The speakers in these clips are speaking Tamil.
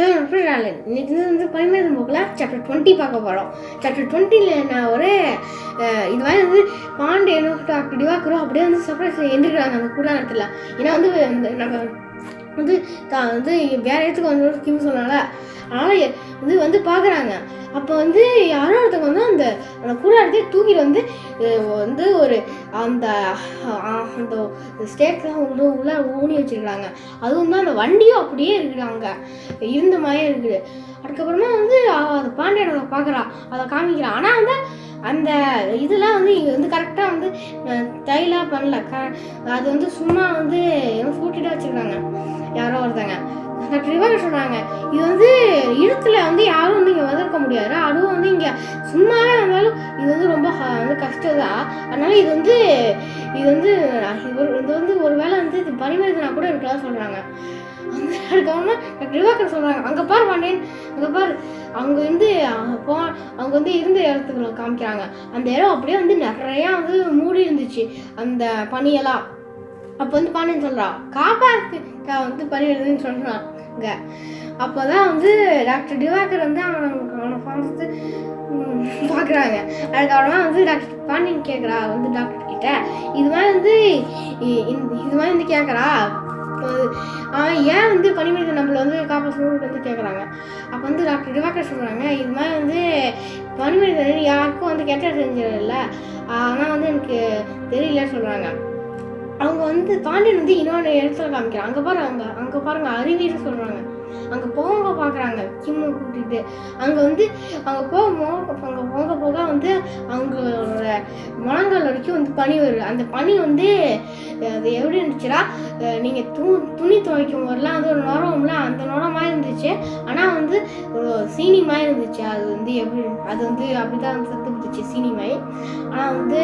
இன்னைக்கு வந்து பரிமாதம் போக்கில் சாப்டர் டுவெண்ட்டி பார்க்க போகிறோம் சாப்டர் டுவெண்ட்டியில் நான் ஒரு இது மாதிரி வந்து பாண்டியனும் டாக்டர் திவாகரும் அப்படியே வந்து சர்ப்ரைஸ் எந்திரிக்கிறாங்க அந்த கூடாரத்தில். ஏன்னா வந்து நம்ம வந்து தான் வந்து வேற இடத்துக்கு வந்து கிம் சொன்னால அதனால் இது வந்து பார்க்குறாங்க அப்போ வந்து யாரோ ஒருத்தவங்க வந்து அந்த அந்த கூடாரத்தையே தூக்கிட்டு வந்து வந்து ஒரு அந்த அந்த ஸ்டேட்லாம் வந்து உள்ள ஊனி வச்சிருக்காங்க அதுவும் தான் அந்த வண்டியும் அப்படியே இருக்கிறாங்க இருந்த மாதிரியே இருக்குது. அதுக்கப்புறமா வந்து அந்த பாண்டியனோட பார்க்குறா அதை காமிக்கிறான் ஆனால் வந்து அந்த இதெல்லாம் வந்து இங்கே வந்து கரெக்டாக வந்து தைலாக பண்ணல. க அது வந்து சும்மா வந்து ஏதோ ஃபூட்டிட்டு வச்சுருக்காங்க. யாரோ ஒருத்தங்க. டாக்டர் சொன்னாங்க சொல்கிறாங்க இது வந்து இருட்டில் வந்து யாரும் வந்து இங்கே வந்திருக்க முடியாது. அதுவும் வந்து இங்கே சும்மாவே வந்தாலும் இது வந்து ரொம்ப ஹ- வந்து கஷ்டம் தான் அதனால இது வந்து இது வந்து ஒரு இது வந்து ஒரு வேளை வந்து இது பரிமாறினா கூட இருக்கலாம் சொல்கிறாங்க அந்த அதுக்கப்புறமா டாக்டர் ரிவாக்கர் சொல்கிறாங்க அங்கே பார் பாண்டியன் அங்கே பார். அவங்க வந்து போ அவங்க வந்து இருந்த இடத்துக்குள்ள காமிக்கிறாங்க. அந்த இடம் அப்படியே வந்து நிறையா வந்து மூடி இருந்துச்சு அந்த பனியெல்லாம். அப்போ வந்து பாண்டியன் சொல்கிறா காப்பாத்துக்கா வந்து பனி சொல்கிறாங்க அப்போ தான் வந்து டாக்டர் டிவாகர் வந்து அவனை அவனை பார்த்து பார்க்குறாங்க. அதுக்கப்புறமா வந்து டாக்டர் பாண்டியன் கேட்குறா வந்து டாக்டர் கிட்ட இது மாதிரி வந்து இது மாதிரி வந்து கேட்குறா அவன் ஏன் வந்து பனிமனிதன் நம்மளை வந்து காப்பாற்றணும்னு வந்து கேட்குறாங்க அப்போ வந்து டாக்டர் திவாகர் சொல்கிறாங்க இது மாதிரி வந்து பனிமனிதன் யாருக்கும் வந்து கெட்ட தெரிஞ்சிடல ஆனால் வந்து எனக்கு தெரியல சொல்கிறாங்க அவங்க வந்து பாண்டியன் வந்து இன்னொன்று இடத்துல காமிக்கிறாங்க அங்கே பாரு அங்கே அங்கே பாருங்க அறிவியல் சொல்கிறாங்க அங்கே போங்க பார்க்குறாங்க கிம்மு கூட்டிகிட்டு அங்கே வந்து அங்கே போக அங்கே போக போக வந்து அவங்களோட முழங்கால் வரைக்கும் வந்து பனி வருது. அந்த பனி வந்து அது எப்படி இருந்துச்சுன்னா நீங்கள் து துணி துவைக்கும் போதெல்லாம் வந்து ஒரு நுரம்ல அந்த நுரமாக மாதிரி இருந்துச்சு. ஆனால் வந்து ஒரு சீனி மாதிரி இருந்துச்சு. அது வந்து எப்படி அது வந்து அப்படி தான் வந்து பிடிச்சி சீனி மாதிரி. ஆனால் வந்து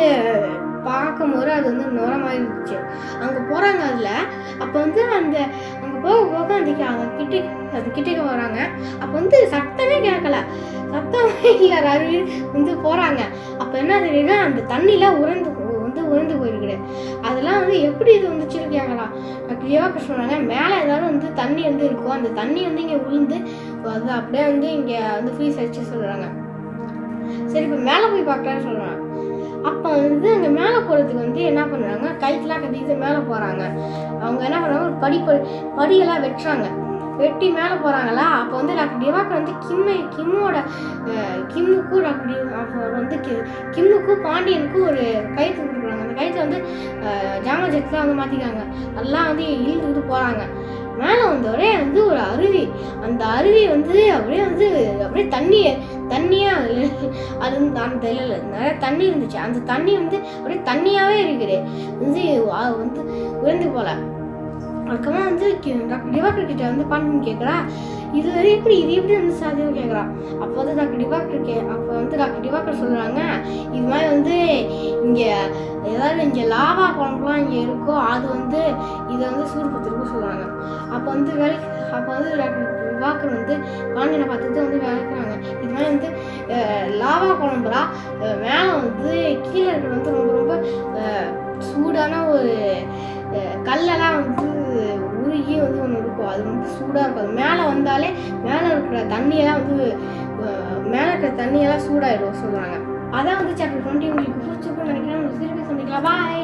பார்க்கும்போது அது வந்து நுர மாதிரி இருந்துச்சு அங்கே போகிறாங்க அதில். அப்போ வந்து அந்த அங்கே போக போக அந்த கி- அந்த கிட்ட அது கிட்டக்க வராங்க. அப்போ வந்து சத்தமே கேட்கல. சத்தமே இல்லை அருவி வந்து போகிறாங்க அப்போ என்ன தெரியுதுன்னா அந்த தண்ணியில் உறந்து வந்து உறந்து போயிருக்குது. அதெல்லாம் வந்து எப்படி இது வந்துச்சுன்னு கேட்கலாம் டாக்டர் யோகா சொன்னாங்க மேலே ஏதாவது வந்து தண்ணி வந்து இருக்கும். அந்த தண்ணி வந்து இங்கே விழுந்து அது அப்படியே வந்து இங்கே வந்து ஃப்ரீஸ் ஆச்சு சொல்கிறாங்க சரி இப்போ மேலே போய் பார்க்கலான்னு சொல்கிறாங்க அப்போ வந்து அங்கே மேலே போகிறதுக்கு வந்து என்ன பண்ணுறாங்க கைத்தெலாம் கட்டிட்டு மேலே போகிறாங்க அவங்க என்ன பண்ணுறாங்க ஒரு படி படியெல்லாம் வெட்டுறாங்க. வெட்டி மேலே போகிறாங்களா அப்போ வந்து டாக்டர் டிவாக்கர் வந்து கிம்மை கிம்மோட கிம்முக்கும் டாக்டர் டி- வந்து கி- கிம்முக்கும் பாண்டியனுக்கும் ஒரு கயிற்று கொடுக்குறாங்க அந்த கயிற்று வந்து ஜாம ஜெட்லாம் வந்து மாற்றிக்கிறாங்க எல்லாம் வந்து இழுத்துக்கிட்டு போகிறாங்க மேலே வந்தவரே வந்து ஒரு அருவி அந்த அருவி வந்து அப்படியே வந்து அப்படியே தண்ணி தண்ணியாக அது வந்து அந்த தெரியல. நிறைய தண்ணி இருந்துச்சு. அந்த தண்ணி வந்து அப்படியே தண்ணியாகவே இருக்குது. வந்து வந்து உயர்ந்து போல. அதுக்கப்புறமா வந்து டாக்டர் திவாகர் கிட்ட வந்து பண்ணு கேட்குறா இது வரை எப்படி இது எப்படி வந்து சாத்தியம் கேட்குறா அப்போ வந்து டாக்டர் திவாகர் கே அப்போ வந்து டாக்டர் திவாகர் சொல்கிறாங்க இது மாதிரி வந்து இங்கே ஏதாவது இங்கே லாவா குழம்புலாம் இங்கே இருக்கோ அது வந்து இதை வந்து சூடு சொல்கிறாங்க அப்போ வந்து வேலைக்கு அப்போ வந்து டாக்டர் திவாகர் வந்து பாண்டியனை பார்த்துட்டு வந்து விளக்குறாங்க இது மாதிரி வந்து லாவா குழம்புலா மேலே வந்து கீழே இருக்கிறது வந்து ரொம்ப ரொம்ப அஹ், சூடான ஒரு கல்லெல்லாம் வந்து உருகி வந்து ஒன்று இருக்கும். அது வந்து சூடாக இருக்கும். அது மேலே வந்தாலே மேலே இருக்கிற தண்ணியெல்லாம் வந்து மேலே இருக்கிற தண்ணியெல்லாம் சூடாயிடும் சொல்கிறாங்க அதான் வந்து சாப்டர் டுவெண்ட்டி உங்களுக்கு பிடிச்சிருக்கும்னு நினைக்கிறேன். திருப்பி சந்திக்கலாம். பாய்